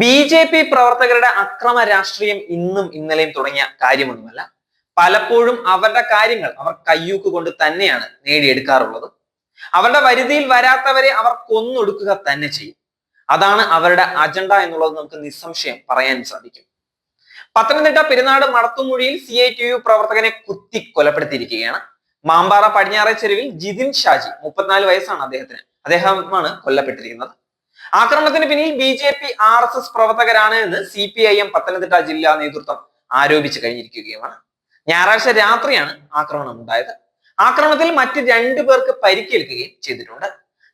B J P പ്രവർത്തകരുടെ അക്രമ രാഷ്ട്രീയം ഇന്നും ഇന്നലെയും തുടങ്ങിയ കാര്യമൊന്നുമല്ല. പലപ്പോഴും അവരുടെ കാര്യങ്ങൾ അവർ കയ്യൂക്ക് കൊണ്ട് തന്നെയാണ് നേടിയെടുക്കാറുള്ളത്. അവരുടെ വരുതിയിൽ വരാത്തവരെ അവർ കൊന്നൊടുക്കുക തന്നെ ചെയ്യും. അതാണ് അവരുടെ അജണ്ട എന്നുള്ളത് നമുക്ക് നിസ്സംശയം പറയാൻ സാധിക്കും. പത്തനംതിട്ട പെരുന്നാട് മടത്തുമൂഴിയിൽ സി ഐ ടി യു പ്രവർത്തകനെ കുത്തി കൊലപ്പെടുത്തിയിരിക്കുകയാണ്. മാമ്പാറ പടിഞ്ഞാറെ ചെരുവിൽ ജിതിൻ ഷാജി മുപ്പത്തിനാല് വയസ്സാണ് അദ്ദേഹത്തിന്. അദ്ദേഹമാണ് കൊല്ലപ്പെട്ടിരിക്കുന്നത്. ആക്രമണത്തിന് പിന്നിൽ B J P R S S പ്രവർത്തകരാണ് എന്ന് C P I M Pathanamthitta ജില്ലാ നേതൃത്വം ആരോപിച്ചു കഴിഞ്ഞിരിക്കുകയുമാണ്. ഞായറാഴ്ച രാത്രിയാണ് ആക്രമണം ഉണ്ടായത്. ആക്രമണത്തിൽ മറ്റ് രണ്ടു പേർക്ക് പരിക്കേൽക്കുകയും ചെയ്തിട്ടുണ്ട്.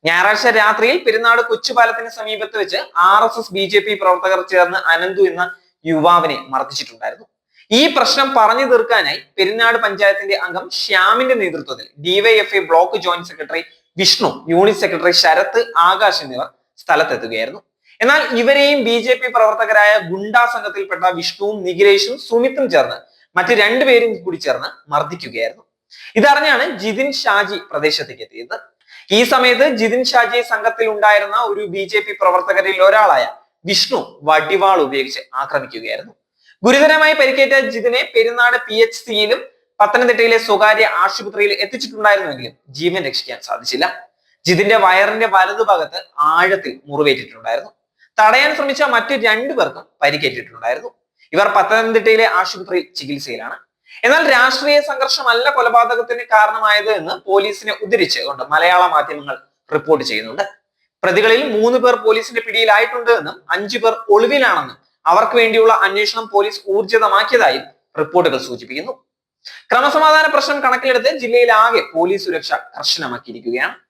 ഞായറാഴ്ച രാത്രിയിൽ പെരുന്നാട് കൊച്ചുപാലത്തിന് സമീപത്ത് വെച്ച് R S S B J P പ്രവർത്തകർ ചേർന്ന് അനന്തു എന്ന യുവാവിനെ മർദ്ദിച്ചിട്ടുണ്ടായിരുന്നു. ഈ പ്രശ്നം പറഞ്ഞു തീർക്കാനായി പെരുന്നാട് പഞ്ചായത്തിന്റെ അംഗം ശ്യാമിന്റെ നേതൃത്വത്തിൽ DYFI block joint secretary Vishnu unit secretary Sarath Akash എന്നിവർ സ്ഥലത്തെത്തുകയായിരുന്നു. എന്നാൽ ഇവരെയും ബി ജെ പി പ്രവർത്തകരായ ഗുണ്ടാ സംഘത്തിൽപ്പെട്ട വിഷ്ണുവും നിഖിലേഷും സുമിത്തും ചേർന്ന് മറ്റ് രണ്ടുപേരും കൂടി ചേർന്ന് മർദ്ദിക്കുകയായിരുന്നു. ഇതറിഞ്ഞാണ് ജിതിൻ ഷാജി പ്രദേശത്തേക്ക് എത്തിയത്. ഈ സമയത്ത് ജിതിൻ ഷാജി സംഘത്തിൽ ഉണ്ടായിരുന്ന ഒരു ബി ജെ പി പ്രവർത്തകരിൽ ഒരാളായ വിഷ്ണു വടിവാൾ ഉപയോഗിച്ച് ആക്രമിക്കുകയായിരുന്നു. ഗുരുതരമായി പരിക്കേറ്റ ജിതിനെ പെരുന്നാട് പി എച്ച് സിയിലും പത്തനംതിട്ടയിലെ സ്വകാര്യ ആശുപത്രിയിൽ എത്തിച്ചിട്ടുണ്ടായിരുന്നുവെങ്കിലും ജീവൻ രക്ഷിക്കാൻ സാധിച്ചില്ല. ജിതിന്റെ വയറിന്റെ വലതുഭാഗത്ത് ആഴത്തിൽ മുറിവേറ്റിട്ടുണ്ടായിരുന്നു. തടയാൻ ശ്രമിച്ച മറ്റു രണ്ടു പേർക്കും പരിക്കേറ്റിട്ടുണ്ടായിരുന്നു. ഇവർ പത്തനംതിട്ടയിലെ ആശുപത്രിയിൽ ചികിത്സയിലാണ്. എന്നാൽ രാഷ്ട്രീയ സംഘർഷമല്ല കൊലപാതകത്തിന് കാരണമായത് എന്ന് പോലീസിനെ ഉദ്ധരിച്ച് കൊണ്ട് മലയാള മാധ്യമങ്ങൾ റിപ്പോർട്ട് ചെയ്യുന്നുണ്ട്. പ്രതികളിൽ മൂന്ന് പേർ പോലീസിന്റെ പിടിയിലായിട്ടുണ്ട് എന്നും അഞ്ചു പേർ ഒളിവിലാണെന്നും അവർക്ക് വേണ്ടിയുള്ള അന്വേഷണം പോലീസ് ഊർജിതമാക്കിയതായും റിപ്പോർട്ടുകൾ സൂചിപ്പിക്കുന്നു. ക്രമസമാധാന പ്രശ്നം കണക്കിലെടുത്ത് ജില്ലയിലാകെ പോലീസ് സുരക്ഷ കർശനമാക്കിയിരിക്കുകയാണ്.